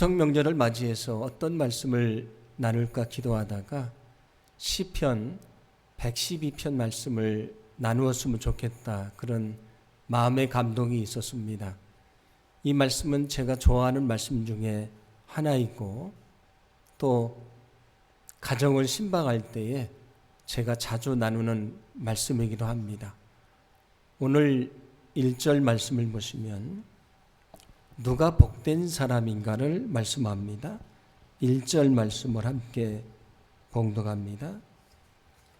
추석 명절을 맞이해서 어떤 말씀을 나눌까 기도하다가 시편 112편 말씀을 나누었으면 좋겠다 그런 마음의 감동이 있었습니다. 이 말씀은 제가 좋아하는 말씀 중에 하나이고 또 가정을 신방할 때에 제가 자주 나누는 말씀이기도 합니다. 오늘 1절 말씀을 보시면 누가 복된 사람인가를 말씀합니다. 1절 말씀을 함께 봉독합니다.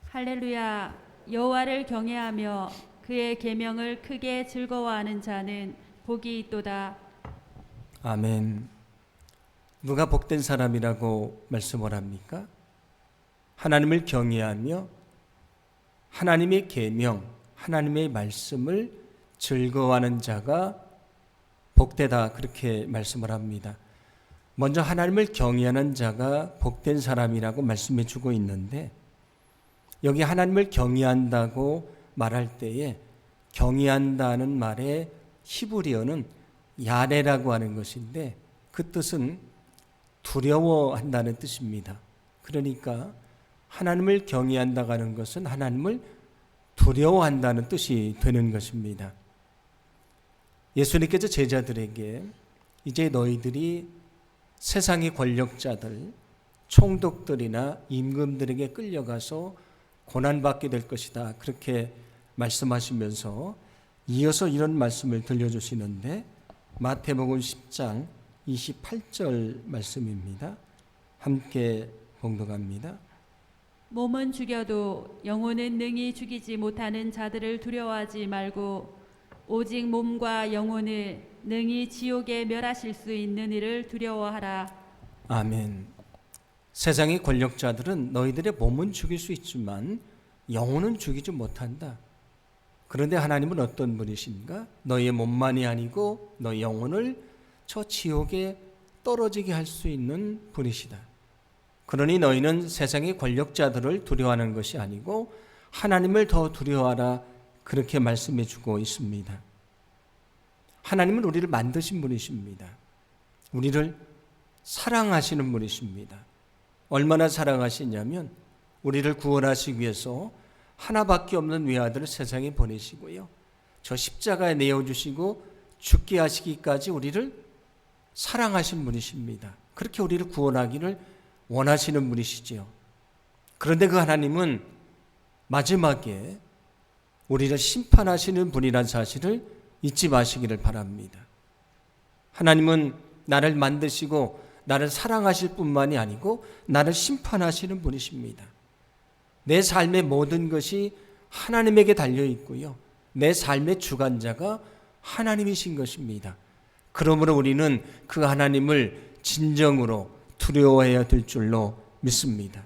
할렐루야 여호와를 경외하며 그의 계명을 크게 즐거워하는 자는 복이 있도다. 아멘. 누가 복된 사람이라고 말씀을 합니까? 하나님을 경외하며 하나님의 계명, 하나님의 말씀을 즐거워하는 자가 복되다 그렇게 말씀을 합니다. 먼저 하나님을 경외하는 자가 복된 사람이라고 말씀해 주고 있는데 여기 하나님을 경외한다고 말할 때에 경외한다는 말의 히브리어는 야레라고 하는 것인데 그 뜻은 두려워한다는 뜻입니다. 그러니까 하나님을 경외한다고 하는 것은 하나님을 두려워한다는 뜻이 되는 것입니다. 예수님께서 제자들에게 이제 너희들이 세상의 권력자들, 총독들이나 임금들에게 끌려가서 고난받게 될 것이다. 그렇게 말씀하시면서 이어서 이런 말씀을 들려주시는데 마태복음 10장 28절 말씀입니다. 함께 봉독합니다. 몸은 죽여도 영혼은 능히 죽이지 못하는 자들을 두려워하지 말고 오직 몸과 영혼을 능히 지옥에 멸하실 수 있는 이를 두려워하라. 아멘. 세상의 권력자들은 너희들의 몸은 죽일 수 있지만 영혼은 죽이지 못한다. 그런데 하나님은 어떤 분이신가? 너희의 몸만이 아니고 너희 영혼을 저 지옥에 떨어지게 할 수 있는 분이시다. 그러니 너희는 세상의 권력자들을 두려워하는 것이 아니고 하나님을 더 두려워하라 그렇게 말씀해 주고 있습니다. 하나님은 우리를 만드신 분이십니다. 우리를 사랑하시는 분이십니다. 얼마나 사랑하시냐면 우리를 구원하시기 위해서 하나밖에 없는 외아들을 세상에 보내시고요. 저 십자가에 내어 주시고 죽게 하시기까지 우리를 사랑하신 분이십니다. 그렇게 우리를 구원하기를 원하시는 분이시지요. 그런데 그 하나님은 마지막에 우리를 심판하시는 분이란 사실을 잊지 마시기를 바랍니다. 하나님은 나를 만드시고 나를 사랑하실 뿐만이 아니고 나를 심판하시는 분이십니다. 내 삶의 모든 것이 하나님에게 달려 있고요. 내 삶의 주관자가 하나님이신 것입니다. 그러므로 우리는 그 하나님을 진정으로 두려워해야 될 줄로 믿습니다.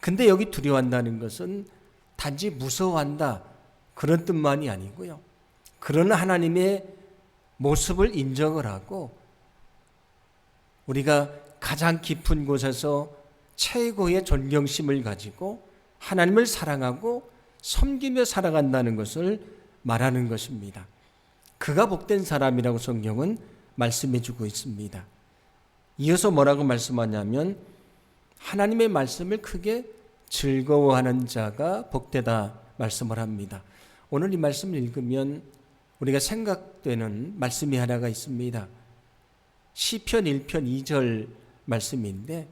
근데 여기 두려워한다는 것은 단지 무서워한다 그런 뜻만이 아니고요. 그런 하나님의 모습을 인정을 하고 우리가 가장 깊은 곳에서 최고의 존경심을 가지고 하나님을 사랑하고 섬기며 살아간다는 것을 말하는 것입니다. 그가 복된 사람이라고 성경은 말씀해 주고 있습니다. 이어서 뭐라고 말씀하냐면 하나님의 말씀을 크게 즐거워하는 자가 복되다 말씀을 합니다. 오늘 이 말씀을 읽으면 우리가 생각되는 말씀이 하나가 있습니다. 시편 1편 2절 말씀인데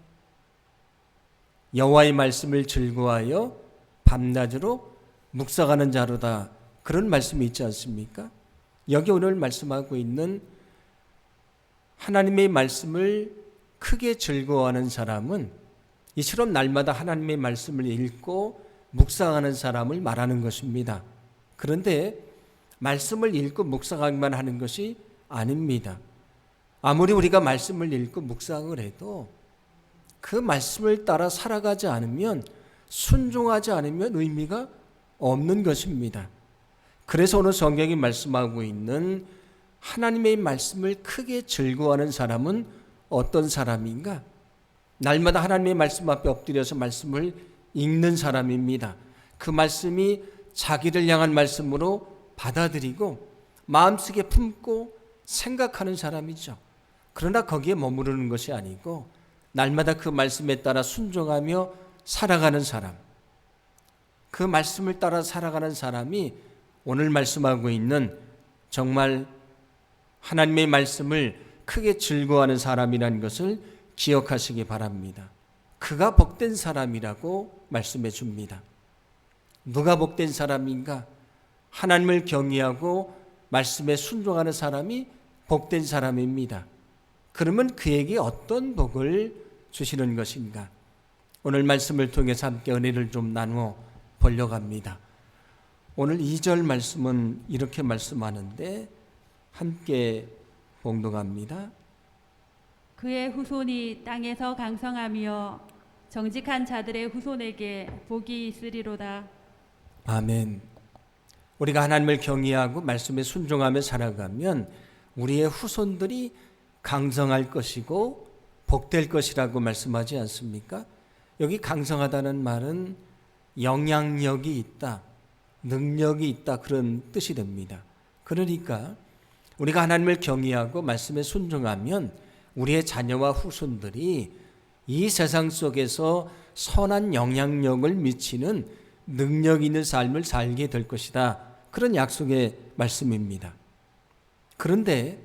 여호와의 말씀을 즐거워하여 밤낮으로 묵상하는 자로다. 그런 말씀이 있지 않습니까? 여기 오늘 말씀하고 있는 하나님의 말씀을 크게 즐거워하는 사람은 이처럼 날마다 하나님의 말씀을 읽고 묵상하는 사람을 말하는 것입니다. 그런데 말씀을 읽고 묵상하기만 하는 것이 아닙니다. 아무리 우리가 말씀을 읽고 묵상을 해도 그 말씀을 따라 살아가지 않으면 순종하지 않으면 의미가 없는 것입니다. 그래서 오늘 성경이 말씀하고 있는 하나님의 말씀을 크게 즐거워하는 사람은 어떤 사람인가? 날마다 하나님의 말씀 앞에 엎드려서 말씀을 읽는 사람입니다. 그 말씀이 자기를 향한 말씀으로 받아들이고 마음속에 품고 생각하는 사람이죠. 그러나 거기에 머무르는 것이 아니고 날마다 그 말씀에 따라 순종하며 살아가는 사람. 그 말씀을 따라 살아가는 사람이 오늘 말씀하고 있는 정말 하나님의 말씀을 크게 즐거워하는 사람이라는 것을 기억하시기 바랍니다. 그가 복된 사람이라고 말씀해 줍니다. 누가 복된 사람인가? 하나님을 경외하고 말씀에 순종하는 사람이 복된 사람입니다. 그러면 그에게 어떤 복을 주시는 것인가? 오늘 말씀을 통해서 함께 은혜를 좀 나누어 보려고 합니다. 오늘 2절 말씀은 이렇게 말씀하는데 함께 봉독합니다. 그의 후손이 땅에서 강성하며 정직한 자들의 후손에게 복이 있으리로다. 아멘. 우리가 하나님을 경외하고 말씀에 순종하며 살아가면 우리의 후손들이 강성할 것이고 복될 것이라고 말씀하지 않습니까? 여기 강성하다는 말은 영향력이 있다, 능력이 있다 그런 뜻이 됩니다. 그러니까 우리가 하나님을 경외하고 말씀에 순종하면 우리의 자녀와 후손들이 이 세상 속에서 선한 영향력을 미치는 능력 있는 삶을 살게 될 것이다. 그런 약속의 말씀입니다. 그런데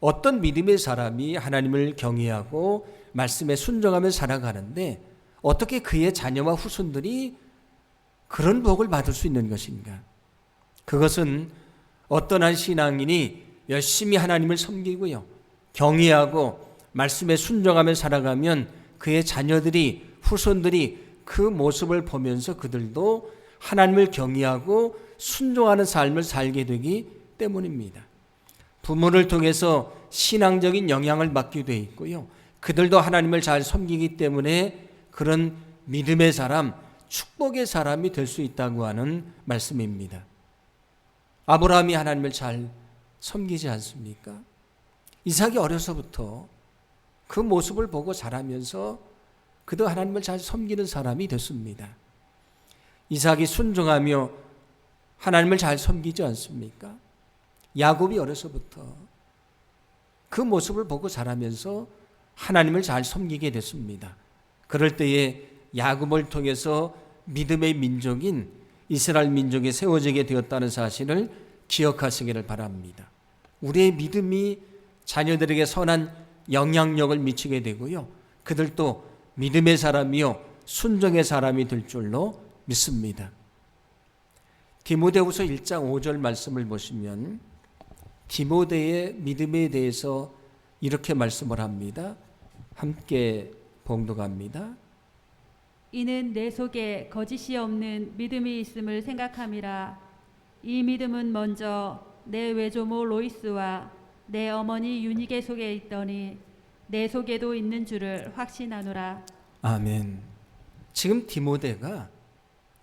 어떤 믿음의 사람이 하나님을 경외하고 말씀에 순종하며 살아가는데 어떻게 그의 자녀와 후손들이 그런 복을 받을 수 있는 것인가? 그것은 어떤 한 신앙인이 열심히 하나님을 섬기고요. 경외하고 말씀에 순종하며 살아가면 그의 자녀들이 후손들이 그 모습을 보면서 그들도 하나님을 경외하고 순종하는 삶을 살게 되기 때문입니다. 부모를 통해서 신앙적인 영향을 받게 돼 있고요. 그들도 하나님을 잘 섬기기 때문에 그런 믿음의 사람, 축복의 사람이 될 수 있다고 하는 말씀입니다. 아브라함이 하나님을 잘 섬기지 않습니까? 이삭이 어려서부터 그 모습을 보고 자라면서 그도 하나님을 잘 섬기는 사람이 됐습니다. 이삭이 순종하며 하나님을 잘 섬기지 않습니까? 야곱이 어려서부터 그 모습을 보고 자라면서 하나님을 잘 섬기게 됐습니다. 그럴 때에 야곱을 통해서 믿음의 민족인 이스라엘 민족이 세워지게 되었다는 사실을 기억하시기를 바랍니다. 우리의 믿음이 자녀들에게 선한 영향력을 미치게 되고요. 그들도 믿음의 사람이요 순종의 사람이 될 줄로 믿습니다. 디모데후서 1장 5절 말씀을 보시면 디모데의 믿음에 대해서 이렇게 말씀을 합니다. 함께 봉독합니다. 이는 내 속에 거짓이 없는 믿음이 있음을 생각함이라. 이 믿음은 먼저 내 외조모 로이스와 내 어머니 유니게 속에 있더니 내 속에도 있는 줄을 확신하노라. 아멘. 지금 디모데가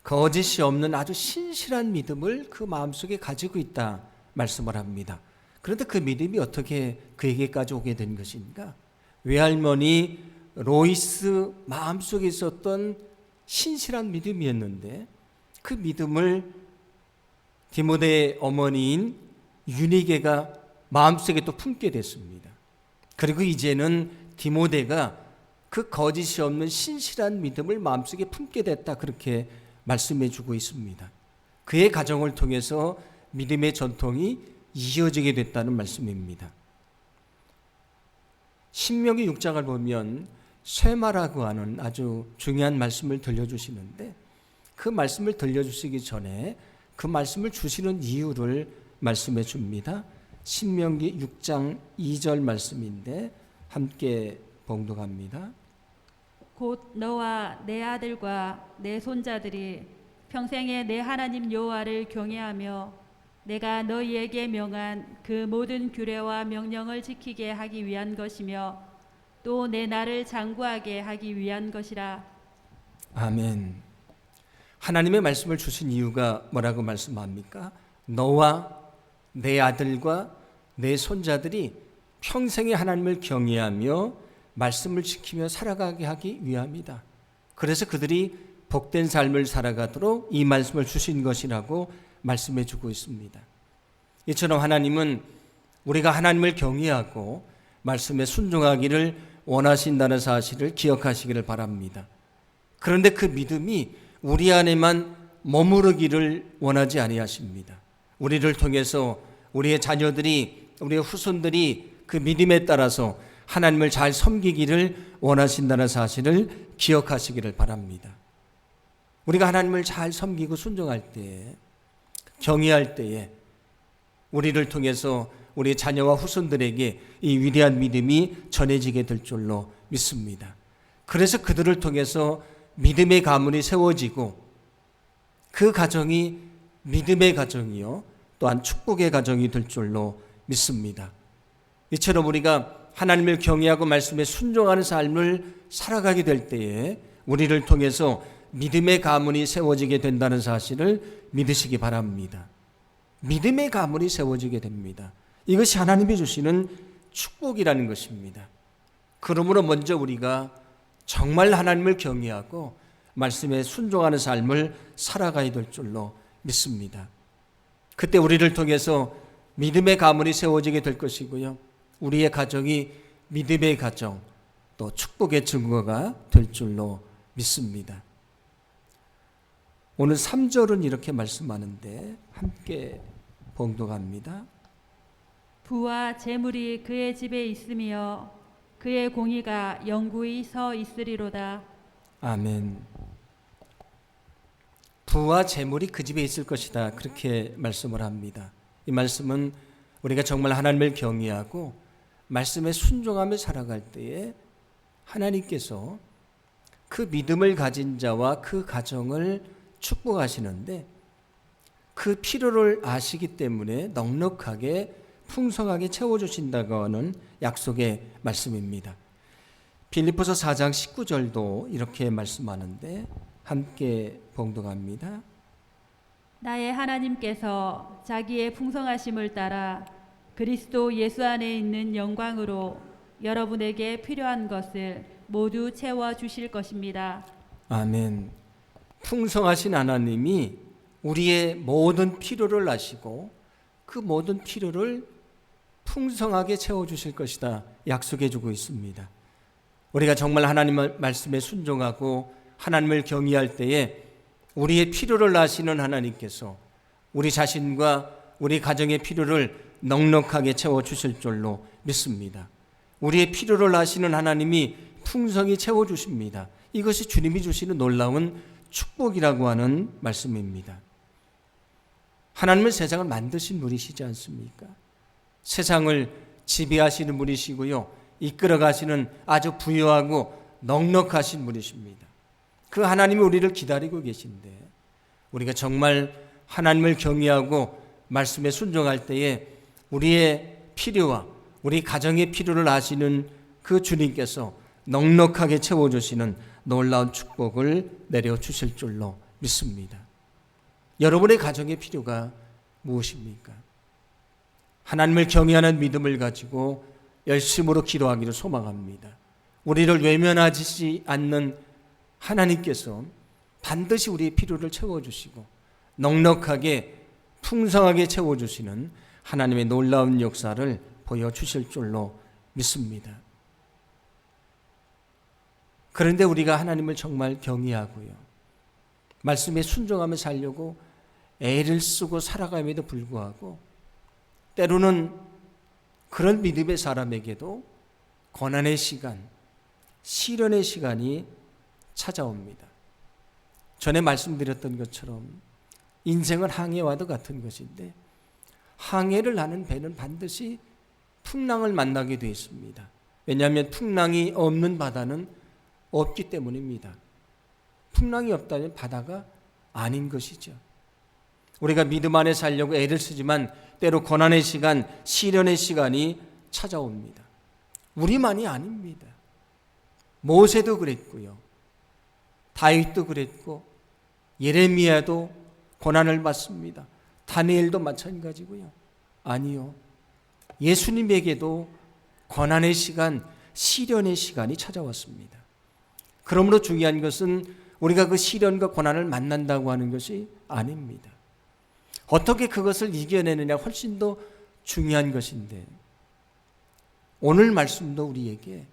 거짓이 없는 아주 신실한 믿음을 그 마음속에 가지고 있다 말씀을 합니다. 그런데 그 믿음이 어떻게 그에게까지 오게 된 것인가? 외할머니 로이스 마음속에 있었던 신실한 믿음이었는데 그 믿음을 디모데의 어머니인 유니게가 마음속에 또 품게 됐습니다. 그리고 이제는 디모데가 그 거짓이 없는 신실한 믿음을 마음속에 품게 됐다 그렇게 말씀해 주고 있습니다. 그의 가정을 통해서 믿음의 전통이 이어지게 됐다는 말씀입니다. 신명기 6장을 보면 쇠마라고 하는 아주 중요한 말씀을 들려주시는데 그 말씀을 들려주시기 전에 그 말씀을 주시는 이유를 말씀해 줍니다. 신명기 6장 2절 말씀인데 함께 봉독합니다. 곧 너와 내 아들과 내 손자들이 평생에 내 하나님 여호와를 경외하며 내가 너희에게 명한 그 모든 규례와 명령을 지키게 하기 위한 것이며 또 내 나를 장구하게 하기 위한 것이라 아멘. 하나님의 말씀을 주신 이유가 뭐라고 말씀합니까? 너와 내 아들과 내 손자들이 평생에 하나님을 경외하며 말씀을 지키며 살아가게 하기 위함이다. 그래서 그들이 복된 삶을 살아가도록 이 말씀을 주신 것이라고 말씀해 주고 있습니다. 이처럼 하나님은 우리가 하나님을 경외하고 말씀에 순종하기를 원하신다는 사실을 기억하시기를 바랍니다. 그런데 그 믿음이 우리 안에만 머무르기를 원하지 아니하십니다. 우리를 통해서 우리의 자녀들이 우리의 후손들이 그 믿음에 따라서 하나님을 잘 섬기기를 원하신다는 사실을 기억하시기를 바랍니다. 우리가 하나님을 잘 섬기고 순종할 때에 경외할 때에 우리를 통해서 우리 자녀와 후손들에게 이 위대한 믿음이 전해지게 될 줄로 믿습니다. 그래서 그들을 통해서 믿음의 가문이 세워지고 그 가정이 믿음의 가정이요 또한 축복의 가정이 될 줄로 믿습니다. 이처럼 우리가 하나님을 경외하고 말씀에 순종하는 삶을 살아가게 될 때에 우리를 통해서 믿음의 가문이 세워지게 된다는 사실을 믿으시기 바랍니다. 믿음의 가문이 세워지게 됩니다. 이것이 하나님이 주시는 축복이라는 것입니다. 그러므로 먼저 우리가 정말 하나님을 경외하고 말씀에 순종하는 삶을 살아가야 될 줄로 믿습니다. 그때 우리를 통해서 믿음의 가문이 세워지게 될 것이고요. 우리의 가정이 믿음의 가정, 또 축복의 증거가 될 줄로 믿습니다. 오늘 3절은 이렇게 말씀하는데 함께 봉독합니다. 부와 재물이 그의 집에 있으며 그의 공의가 영구히 서 있으리로다. 아멘. 부와 재물이 그 집에 있을 것이다. 그렇게 말씀을 합니다. 이 말씀은 우리가 정말 하나님을 경외하고 말씀에 순종하며 살아갈 때에 하나님께서 그 믿음을 가진 자와 그 가정을 축복하시는데 그 필요를 아시기 때문에 넉넉하게 풍성하게 채워주신다고 하는 약속의 말씀입니다. 빌리포서 4장 19절도 이렇게 말씀하는데 함께 봉독합니다. 나의 하나님께서 자기의 풍성하심을 따라 그리스도 예수 안에 있는 영광으로 여러분에게 필요한 것을 모두 채워 주실 것입니다. 아멘. 풍성하신 하나님이 우리의 모든 필요를 아시고 그 모든 필요를 풍성하게 채워 주실 것이다 약속해 주고 있습니다. 우리가 정말 하나님의 말씀에 순종하고 하나님을 경외할 때에 우리의 필요를 아시는 하나님께서 우리 자신과 우리 가정의 필요를 넉넉하게 채워 주실 줄로 믿습니다. 우리의 필요를 아시는 하나님이 풍성히 채워 주십니다. 이것이 주님이 주시는 놀라운 축복이라고 하는 말씀입니다. 하나님은 세상을 만드신 분이시지 않습니까? 세상을 지배하시는 분이시고요. 이끌어 가시는 아주 부유하고 넉넉하신 분이십니다. 그 하나님이 우리를 기다리고 계신데 우리가 정말 하나님을 경외하고 말씀에 순종할 때에 우리의 필요와 우리 가정의 필요를 아시는 그 주님께서 넉넉하게 채워주시는 놀라운 축복을 내려주실 줄로 믿습니다. 여러분의 가정의 필요가 무엇입니까? 하나님을 경외하는 믿음을 가지고 열심으로 기도하기를 소망합니다. 우리를 외면하지 않는 하나님께서 반드시 우리의 필요를 채워주시고 넉넉하게 풍성하게 채워주시는 하나님의 놀라운 역사를 보여주실 줄로 믿습니다. 그런데 우리가 하나님을 정말 경외하고요. 말씀에 순종하며 살려고 애를 쓰고 살아감에도 불구하고 때로는 그런 믿음의 사람에게도 고난의 시간, 시련의 시간이 찾아옵니다. 전에 말씀드렸던 것처럼 인생은 항해와도 같은 것인데 항해를 하는 배는 반드시 풍랑을 만나게 되어 있습니다. 왜냐하면 풍랑이 없는 바다는 없기 때문입니다. 풍랑이 없다면 바다가 아닌 것이죠. 우리가 믿음 안에 살려고 애를 쓰지만 때로 고난의 시간, 시련의 시간이 찾아옵니다. 우리만이 아닙니다. 모세도 그랬고요. 다윗도 그랬고 예레미야도 고난을 받습니다. 다니엘도 마찬가지고요. 아니요. 예수님에게도 고난의 시간, 시련의 시간이 찾아왔습니다. 그러므로 중요한 것은 우리가 그 시련과 고난을 만난다고 하는 것이 아닙니다. 어떻게 그것을 이겨내느냐 훨씬 더 중요한 것인데 오늘 말씀도 우리에게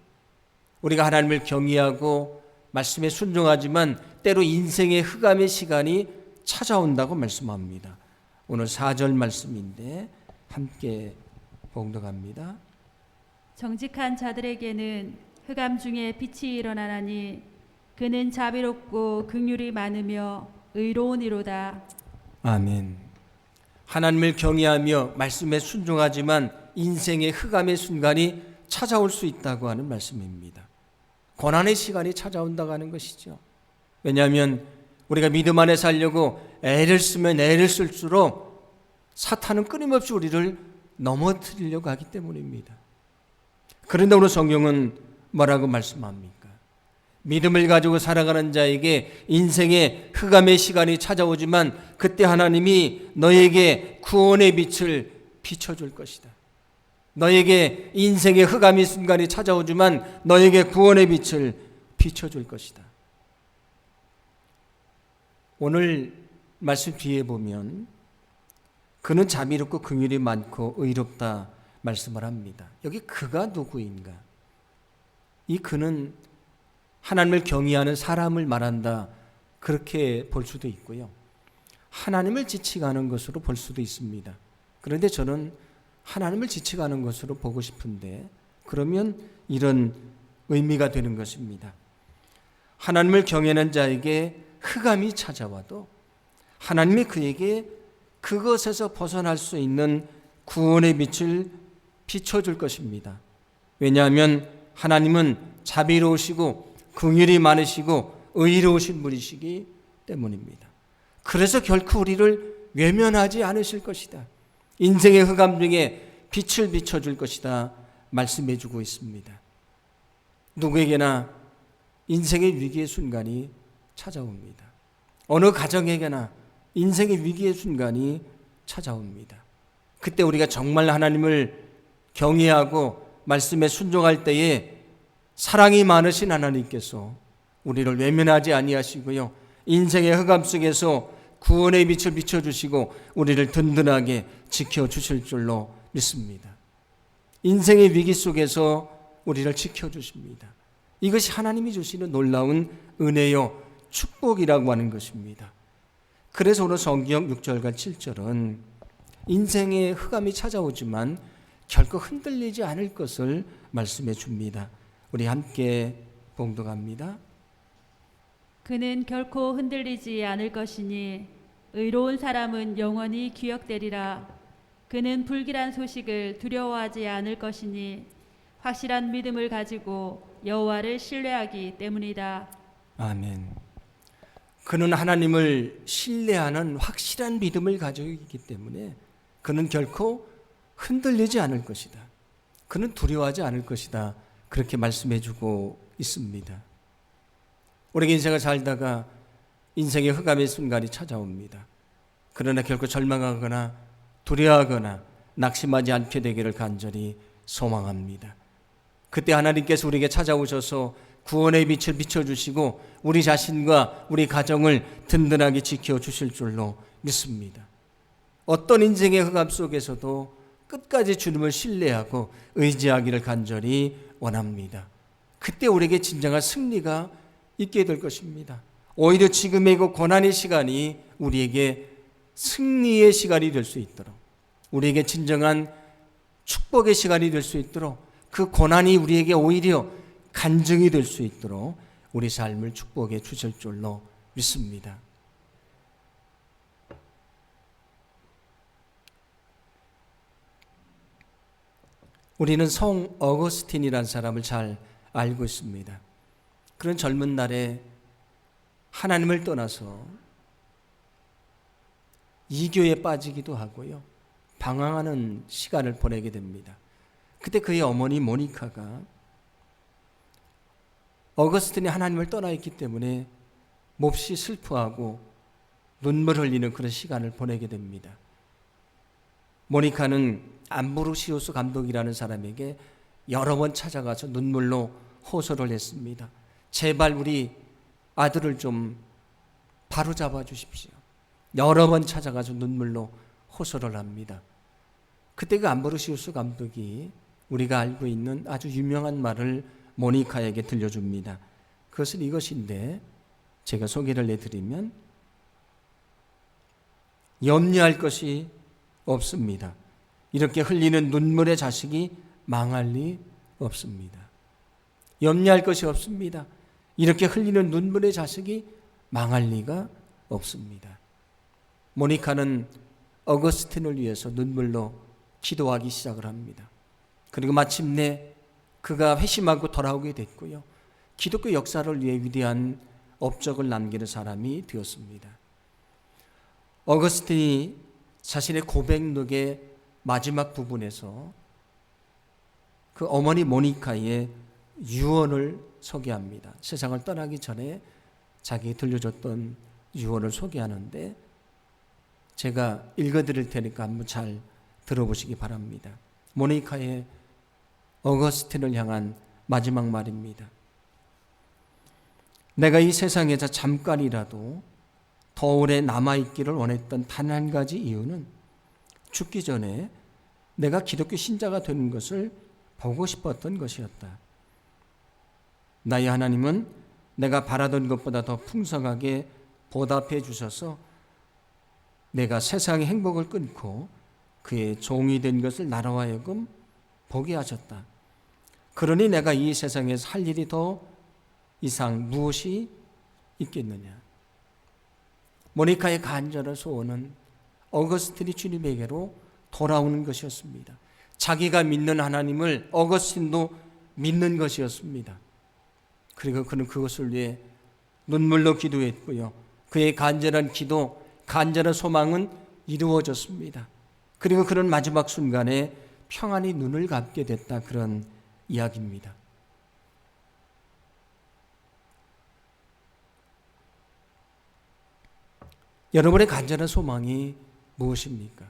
우리가 하나님을 경외하고 말씀에 순종하지만 때로 인생의 흑암의 시간이 찾아온다고 말씀합니다. 오늘 4절 말씀인데 함께 봉독합니다. 정직한 자들에게는 흑암 중에 빛이 일어나나니 그는 자비롭고 긍휼이 많으며 의로운 이로다. 아멘. 하나님을 경외하며 말씀에 순종하지만 인생의 흑암의 순간이 찾아올 수 있다고 하는 말씀입니다. 고난의 시간이 찾아온다고 하는 것이죠. 왜냐하면 우리가 믿음 안에 살려고 애를 쓰면 애를 쓸수록 사탄은 끊임없이 우리를 넘어뜨리려고 하기 때문입니다. 그런데 오늘 성경은 뭐라고 말씀합니까? 믿음을 가지고 살아가는 자에게 인생의 흑암의 시간이 찾아오지만 그때 하나님이 너에게 구원의 빛을 비춰줄 것이다. 너에게 인생의 흑암의 순간이 찾아오지만 너에게 구원의 빛을 비춰줄 것이다. 오늘 말씀 뒤에 보면 그는 자비롭고 긍휼이 많고 의롭다 말씀을 합니다. 여기 그가 누구인가? 이 그는 하나님을 경외하는 사람을 말한다. 그렇게 볼 수도 있고요. 하나님을 지칭하는 것으로 볼 수도 있습니다. 그런데 저는 하나님을 지칭하는 것으로 보고 싶은데 그러면 이런 의미가 되는 것입니다. 하나님을 경외하는 자에게 흑암이 찾아와도 하나님이 그에게 그것에서 벗어날 수 있는 구원의 빛을 비춰줄 것입니다. 왜냐하면 하나님은 자비로우시고 긍휼이 많으시고 의로우신 분이시기 때문입니다. 그래서 결코 우리를 외면하지 않으실 것이다. 인생의 흑암 중에 빛을 비춰줄 것이다. 말씀해 주고 있습니다. 누구에게나 인생의 위기의 순간이 찾아옵니다. 어느 가정에게나 인생의 위기의 순간이 찾아옵니다. 그때 우리가 정말 하나님을 경외하고 말씀에 순종할 때에 사랑이 많으신 하나님께서 우리를 외면하지 아니하시고요. 인생의 흑암 속에서 구원의 빛을 비춰 주시고 우리를 든든하게 지켜 주실 줄로 믿습니다. 인생의 위기 속에서 우리를 지켜 주십니다. 이것이 하나님이 주시는 놀라운 은혜요 축복이라고 하는 것입니다. 그래서 오늘 성경 6절과 7절은 인생의 흑암이 찾아오지만 결코 흔들리지 않을 것을 말씀해 줍니다. 우리 함께 봉독합니다. 그는 결코 흔들리지 않을 것이니 의로운 사람은 영원히 기억되리라. 그는 불길한 소식을 두려워하지 않을 것이니 확실한 믿음을 가지고 여호와를 신뢰하기 때문이다. 아멘. 그는 하나님을 신뢰하는 확실한 믿음을 가지고 있기 때문에 그는 결코 흔들리지 않을 것이다. 그는 두려워하지 않을 것이다. 그렇게 말씀해 주고 있습니다. 우리가 인생을 살다가 인생의 흑암의 순간이 찾아옵니다. 그러나 결코 절망하거나 두려워하거나 낙심하지 않게 되기를 간절히 소망합니다. 그때 하나님께서 우리에게 찾아오셔서 구원의 빛을 비춰주시고 우리 자신과 우리 가정을 든든하게 지켜주실 줄로 믿습니다. 어떤 인생의 흑암 속에서도 끝까지 주님을 신뢰하고 의지하기를 간절히 원합니다. 그때 우리에게 진정한 승리가 있게 될 것입니다. 오히려 지금의 그 고난의 시간이 우리에게 승리의 시간이 될 수 있도록 우리에게 진정한 축복의 시간이 될 수 있도록 그 고난이 우리에게 오히려 간증이 될 수 있도록 우리 삶을 축복해 주실 줄로 믿습니다. 우리는 성 어거스틴이라는 사람을 잘 알고 있습니다. 그런 젊은 날에 하나님을 떠나서 이교에 빠지기도 하고요. 방황하는 시간을 보내게 됩니다. 그때 그의 어머니 모니카가 어거스틴이 하나님을 떠나 있기 때문에 몹시 슬퍼하고 눈물 흘리는 그런 시간을 보내게 됩니다. 모니카는 암브로시오스 감독이라는 사람에게 여러 번 찾아가서 눈물로 호소를 했습니다. 제발 우리 아들을 좀 바로 잡아 주십시오. 여러 번 찾아가서 눈물로 호소를 합니다. 그때 그 암브로시우스 감독이 우리가 알고 있는 아주 유명한 말을 모니카에게 들려줍니다. 그것은 이것인데 제가 소개를 해드리면 염려할 것이 없습니다. 이렇게 흘리는 눈물의 자식이 망할 리 없습니다. 염려할 것이 없습니다. 이렇게 흘리는 눈물의 자식이 망할 리가 없습니다. 모니카는 어거스틴을 위해서 눈물로 기도하기 시작을 합니다. 그리고 마침내 그가 회심하고 돌아오게 됐고요. 기독교 역사를 위해 위대한 업적을 남기는 사람이 되었습니다. 어거스틴이 자신의 고백록의 마지막 부분에서 그 어머니 모니카의 유언을 소개합니다. 세상을 떠나기 전에 자기 들려줬던 유언을 소개하는데 제가 읽어드릴 테니까 한번 잘 들어보시기 바랍니다. 모니카의 어거스틴을 향한 마지막 말입니다. 내가 이 세상에서 잠깐이라도 더 오래 남아있기를 원했던 단 한 가지 이유는 죽기 전에 내가 기독교 신자가 되는 것을 보고 싶었던 것이었다. 나의 하나님은 내가 바라던 것보다 더 풍성하게 보답해 주셔서 내가 세상의 행복을 끊고 그의 종이 된 것을 나로 하여금 보게 하셨다. 그러니 내가 이 세상에서 할 일이 더 이상 무엇이 있겠느냐. 모니카의 간절한 소원은 어거스틴이 주님에게로 돌아오는 것이었습니다. 자기가 믿는 하나님을 어거스틴도 믿는 것이었습니다. 그리고 그는 그것을 위해 눈물로 기도했고요. 그의 간절한 기도, 간절한 소망은 이루어졌습니다. 그리고 그런 마지막 순간에 평안히 눈을 감게 됐다 그런 이야기입니다. 여러분의 간절한 소망이 무엇입니까?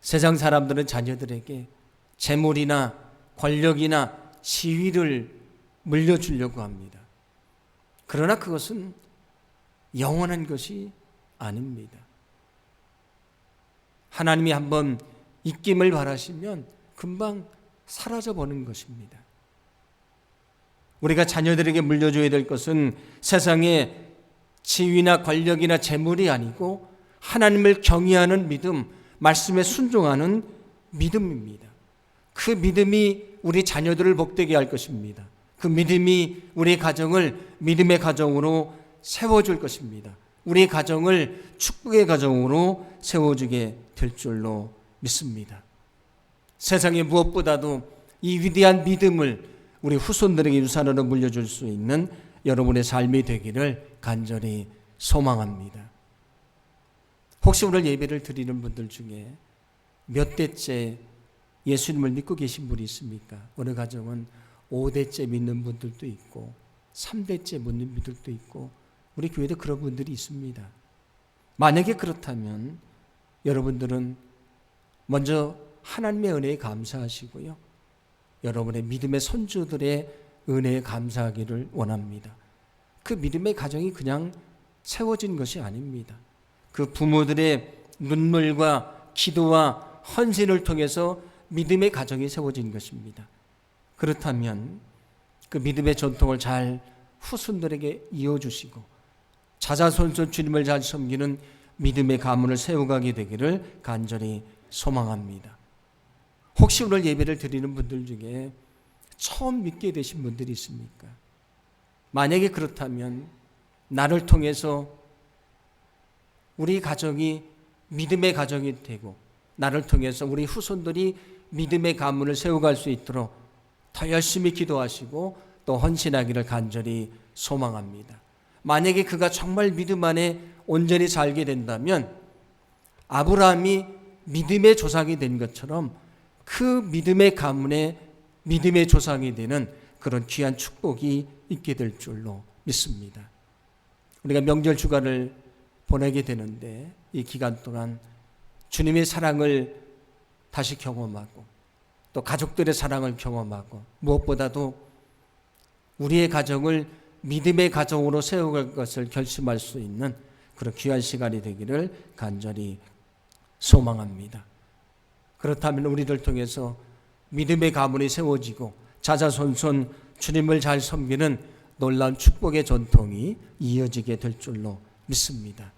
세상 사람들은 자녀들에게 재물이나 권력이나 지위를 물려주려고 합니다. 그러나 그것은 영원한 것이 아닙니다. 하나님이 한번 입김을 바라시면 금방 사라져 버는 것입니다. 우리가 자녀들에게 물려줘야 될 것은 세상의 지위나 권력이나 재물이 아니고 하나님을 경외하는 믿음, 말씀에 순종하는 믿음입니다. 그 믿음이 우리 자녀들을 복되게 할 것입니다. 그 믿음이 우리 가정을 믿음의 가정으로 세워줄 것입니다. 우리 가정을 축복의 가정으로 세워주게 될 줄로 믿습니다. 세상에 무엇보다도 이 위대한 믿음을 우리 후손들에게 유산으로 물려줄 수 있는 여러분의 삶이 되기를 간절히 소망합니다. 혹시 오늘 예배를 드리는 분들 중에 몇 대째 예수님을 믿고 계신 분이 있습니까? 어느 가정은 5대째 믿는 분들도 있고 3대째 믿는 분들도 있고 우리 교회도 그런 분들이 있습니다. 만약에 그렇다면 여러분들은 먼저 하나님의 은혜에 감사하시고요. 여러분의 믿음의 선주들의 은혜에 감사하기를 원합니다. 그 믿음의 가정이 그냥 세워진 것이 아닙니다. 그 부모들의 눈물과 기도와 헌신을 통해서 믿음의 가정이 세워진 것입니다. 그렇다면 그 믿음의 전통을 잘 후손들에게 이어주시고 자자손손 주님을 잘 섬기는 믿음의 가문을 세워가게 되기를 간절히 소망합니다. 혹시 오늘 예배를 드리는 분들 중에 처음 믿게 되신 분들이 있습니까? 만약에 그렇다면 나를 통해서 우리 가정이 믿음의 가정이 되고 나를 통해서 우리 후손들이 믿음의 가문을 세워갈 수 있도록 더 열심히 기도하시고 또 헌신하기를 간절히 소망합니다. 만약에 그가 정말 믿음 안에 온전히 살게 된다면 아브라함이 믿음의 조상이 된 것처럼 그 믿음의 가문에 믿음의 조상이 되는 그런 귀한 축복이 있게 될 줄로 믿습니다. 우리가 명절 주간을 보내게 되는데 이 기간 동안 주님의 사랑을 다시 경험하고 또 가족들의 사랑을 경험하고 무엇보다도 우리의 가정을 믿음의 가정으로 세워갈 것을 결심할 수 있는 그런 귀한 시간이 되기를 간절히 소망합니다. 그렇다면 우리를 통해서 믿음의 가문이 세워지고 자자손손 주님을 잘 섬기는 놀라운 축복의 전통이 이어지게 될 줄로 믿습니다.